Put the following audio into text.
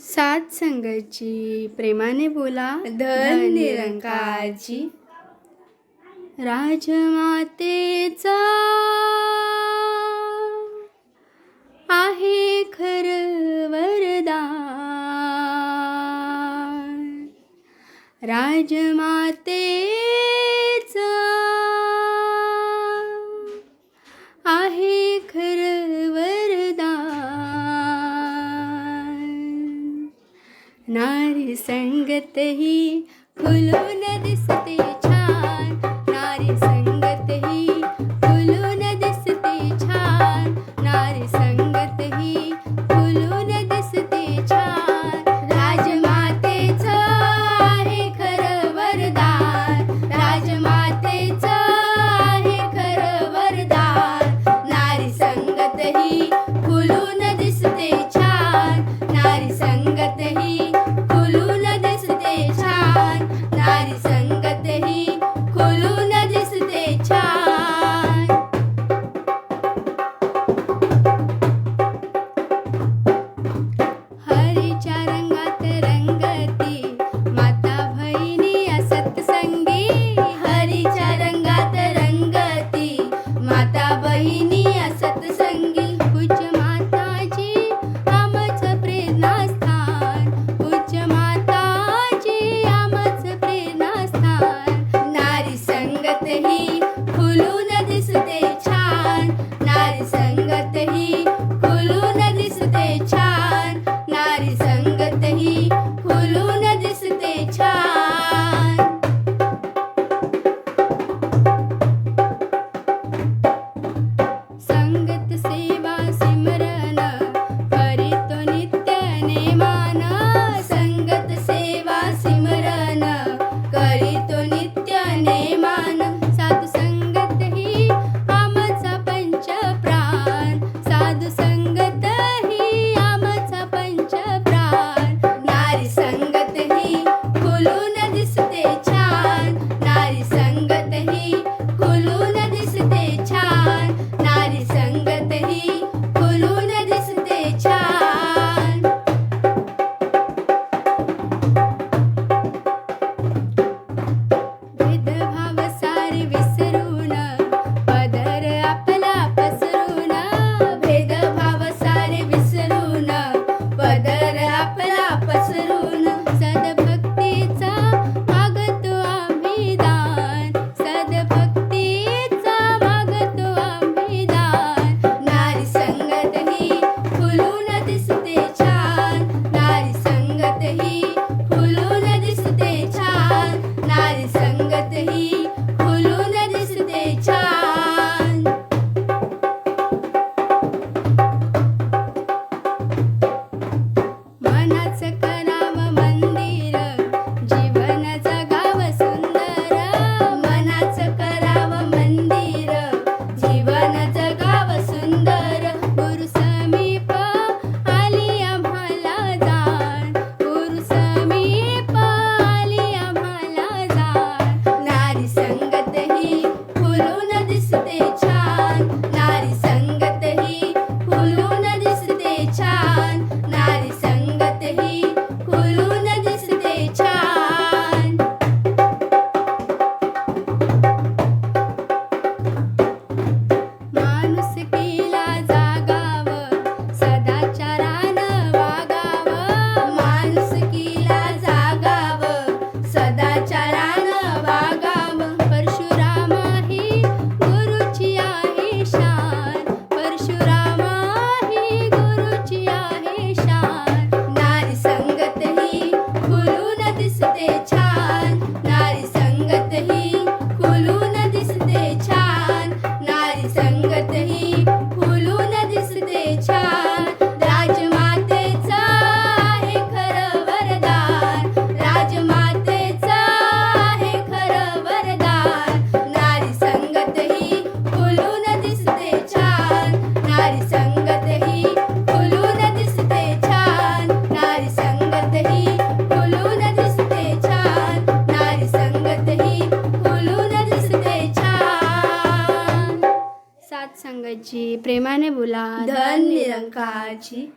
सात संगची प्रेमाने बोला. धन निरंकारची राजमातेचा आहे खर वरदान. राजमातेचा संगतही खुलून दिसते छान. ചരങ്ങ निरंकाराची प्रेमाने बोला. धन निरंकाराची.